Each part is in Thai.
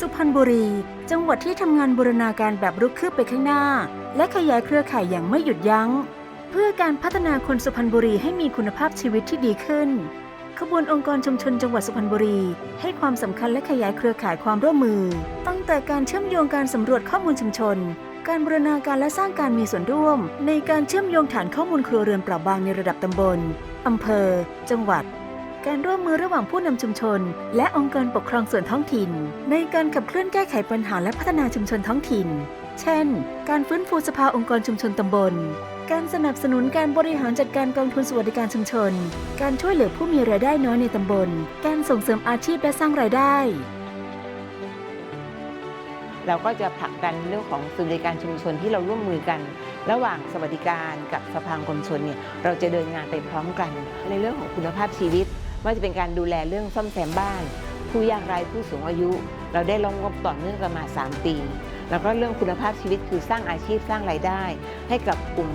สุพรรณบุรี จังหวัดที่ทำงานบูรณาการแบบรุกคืบไปข้างหน้า และขยายเครือข่ายอย่างไม่หยุดยัง้ง เพื่อการพัฒนาคนสุพรรณบุรีให้มีคุณภาพชีวิตที่ดีขึ้น ขบวนองค์กรชุมชนจังหวัดสุพรรณบุรี ให้ความสำคัญและขยายเครือข่ายความร่วมมือ ตั้งแต่การเชื่อมโยงการสำรวจข้อมูลชุมชน การบูรณาการและสร้างการมีส่วนร่วม ในการเชื่อมโยงฐานข้อมูลครัวเรือนเปราะบางในระดับตำบลอำเภอ จังหวัด การร่วมมือระหว่างผู้นำชุมชน และองค์กรปกครองส่วนท้องถิ่น ในการขับเคลื่อนแก้ไขปัญหาและพัฒนาชุมชนท้องถิ่น เช่น การฟื้นฟูสภาองค์กรชุมชนตำบล การสนับสนุนการบริหารจัดการกองทุนสวัสดิการชุมชน การช่วยเหลือผู้มีรายได้น้อยในตำบล การส่งเสริมอาชีพและสร้างรายได้เราก็จะผลักดันเรื่องของสวัสดิการชุมชนที่เราร่วมมือกัน ระหว่างสวัสดิการกับสภาองค์กรชนเนี่ยเราจะเดินงานไปพร้อมกัน ในเรื่องของคุณภาพชีวิต ว่าจะเป็นการดูแลเรื่องซ่อมแซมบ้าน ผู้ยากไร้ผู้สูงอายุ เราได้ลงงบต่อเนื่องกันมา 3 ปี แล้วก็เรื่องคุณภาพชีวิตคือสร้างอาชีพสร้างรายได้ ให้กับกลุ่ม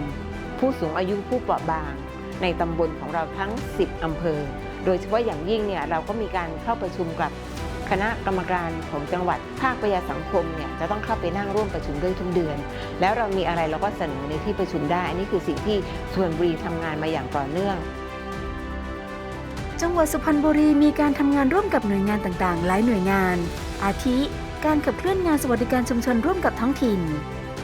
ผู้สูงอายุผู้เปราะบาง ในตำบลของเราทั้ง 10 อำเภอ โดยเฉพาะอย่างยิ่งเนี่ยเราก็มีการเข้าประชุมกับคณะกรรมการของจังหวัดภาคประชาสังคมเนี่ยจะต้องเข้าไปนั่งร่วมประชุมด้วยทุกเดือน แล้วเรามีอะไรเราก็เสนอในที่ประชุมได้ อันนี้คือสิ่งที่ส่วนบุรีทำงานมาอย่างต่อเนื่อง จังหวัดสุพรรณบุรีมีการทำงานร่วมกับหน่วยงานต่างๆ หลายหน่วยงาน อาทิ การขับเคลื่อนงานสวัสดิการชุมชนร่วมกับท้องถิ่น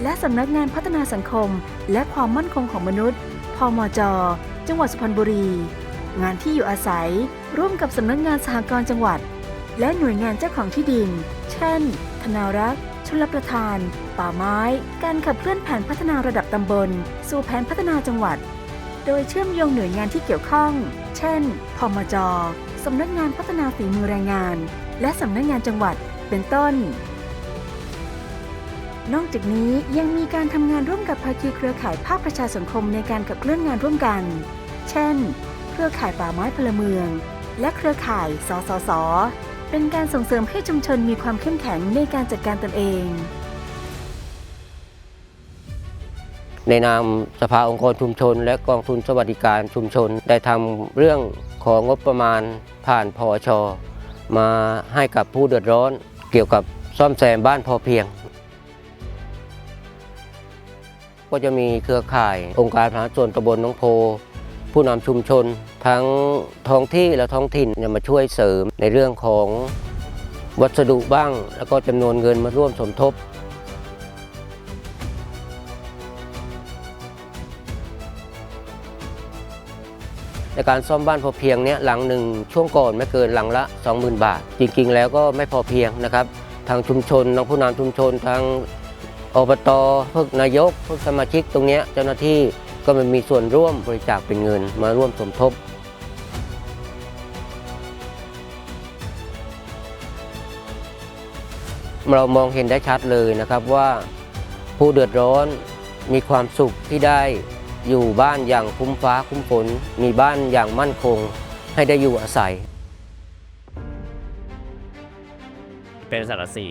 และสำนักงานพัฒนาสังคม และความมั่นคงของมนุษย์ พมจ จังหวัดสุพรรณบุรี งานที่อยู่อาศัย ร่วมกับสำนักงานสหกรณ์จังหวัด และหน่วยงานเจ้าของที่ดิน เช่น ธนารักษ์ชลประทาน ป่าไม้ การขับเคลื่อนแผนพัฒนาระดับตำบล สู่แผนพัฒนาจังหวัด โดยเชื่อมโยงหน่วยงานที่เกี่ยวข้อง เช่น พมจ สำนักงานพัฒนาฝีมือแรงงาน และสำนักงานจังหวัด เป็นต้น นอกจากนี้ยังมีการทำงานร่วมกับภาคีเครือข่ายภาคประชาสังคมในการขับเคลื่อนงานร่วมกัน เช่น เครือข่ายป่าไม้พลเมือง และเครือข่าย สสส เป็นการส่งเสริมให้ชุมชนมีความเข้มแข็งในการจัดการตนเอง ในนามสภาองค์กรชุมชน และกองทุนสวัสดิการชุมชน ได้ทำเรื่องของงบประมาณผ่านพอชมาให้กับผู้เดือดร้อน เกี่ยวกับซ่อมแซมบ้านพอเพียง ก็จะมีเครือข่ายองค์การพาส่วนตำบลน้องโพ ผู้นำชุมชน ทั้งท้องที่และท้องถิ่นจะมาช่วยเสริมในเรื่องของวัสดุบ้าง แล้วก็จำนวนเงินมาร่วมสมทบ ในการซ่อมบ้านพอเพียงเนี้ยหลังหนึ่งช่วงก่อนไม่เกินหลังละ 20,000 บาท จริงๆ แล้วก็ไม่พอเพียงนะครับ ทางชุมชนทางผู้นำชุมชนทางอบตพวกนายกพวกสมาชิกตรงเนี้ยเจ้าหน้าที่ก็มันมีส่วนร่วมบริจาคเป็นเงินมาร่วมสมทบเรามองเห็นได้ชัดเลยนะครับว่าผู้เดือดร้อนมีความสุขที่ได้ อยู่บ้านอย่างคุ้มฟ้าคุ้มฝนมีบ้านอย่างมั่นคง ให้ได้อยู่อาศัย เป็นสังกะสี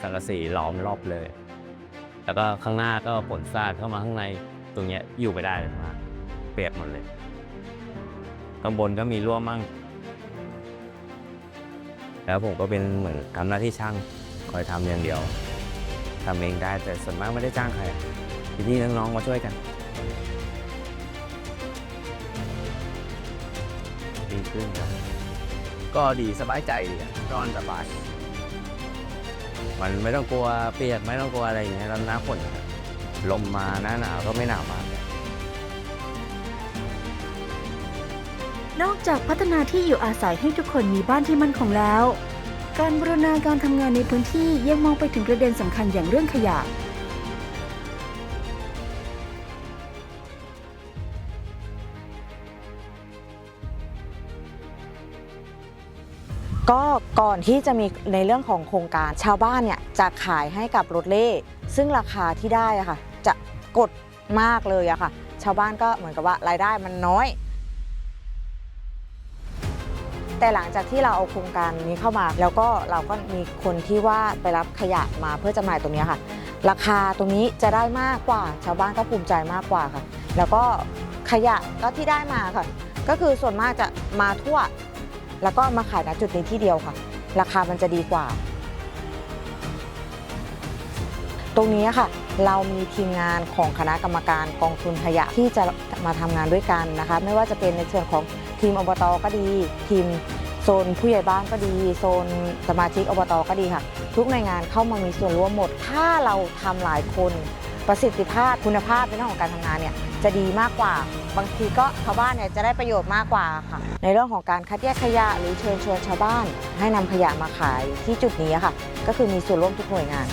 สังกะสีล้อมรอบเลย แล้วก็ข้างหน้าก็ฝนสาดเข้ามาข้างในตรงเนี้ยอยู่ไม่ได้เลยมาเปียกหมดเลยข้างบนก็มีรั่วมมั่ง แล้วผมก็เป็นเหมือนทำหน้าที่ช่างคอยทำอย่างเดียวทำเองได้แต่ส่วนมากไม่ได้จ้างใครพี่ๆน้องๆมาช่วยกัน ดีขึ้นครับ ก็ดีสบายใจดีอะนอนสบาย มันไม่ต้องกลัวเปียกไม่ต้องกลัวอะไรอย่างเงี้ยแล้วหน้าฝนอะลมมาหน้าหนาวก็ไม่หนาวมากนอกจากพัฒนาที่อยู่อาศัยให้ทุกคนมีบ้านที่มั่นคงแล้ว การบูรณาการทำงานในพื้นที่ยังมองไปถึงประเด็นสำคัญอย่างเรื่องขยะ ก็ก่อนที่จะมีในเรื่องของโครงการชาวบ้านเนี่ยจะขายให้กับรถเล่ ซึ่งราคาที่ได้อะค่ะ จะกดมากเลยอะค่ะ ชาวบ้านก็เหมือนกับว่ารายได้มันน้อย แต่หลังจากที่เราเอาโครงการนี้เข้ามา แล้วก็เราก็มีคนที่ว่าไปรับขยะมาเพื่อจำหน่ายตรงนี้ค่ะ ราคาตรงนี้จะได้มากกว่า ชาวบ้านก็ภูมิใจมากกว่าค่ะ แล้วก็ขยะก็ที่ได้มาค่ะ ก็คือส่วนมากจะมาทั่ว แล้วก็มาขายณจุดนี้ที่เดียวค่ะ ราคามันจะดีกว่า ตรงนี้ค่ะ เรามีทีมงานของคณะกรรมการกองทุนขยะที่จะมาทำงานด้วยกันนะคะ ไม่ว่าจะเป็นในเ่วนของทีมอบตอก็ดี ทีมโซนผู้ใหญ่บ้านก็ดี โซนสมาชิกอบตก็ดีค่ะ ทุกในงานเข้ามามีส่วนร่วมหมด ถ้าเราทำหลายคน ประสิทธิภาพคุณภาพในเรื่องของการทำงานเนี่ยจะดีมากกว่า บางทีก็ชาวบ้านเนี่ยจะได้ประโยชน์มากกว่าค่ะ ในเรื่องของการคัดแยกขยะหรือเชิญชวนชาวบ้าน ให้นำขยะมาขายที่จุดนี้ค่ะ ก็คือมีส่วนร่วมทุกหน่วยงาน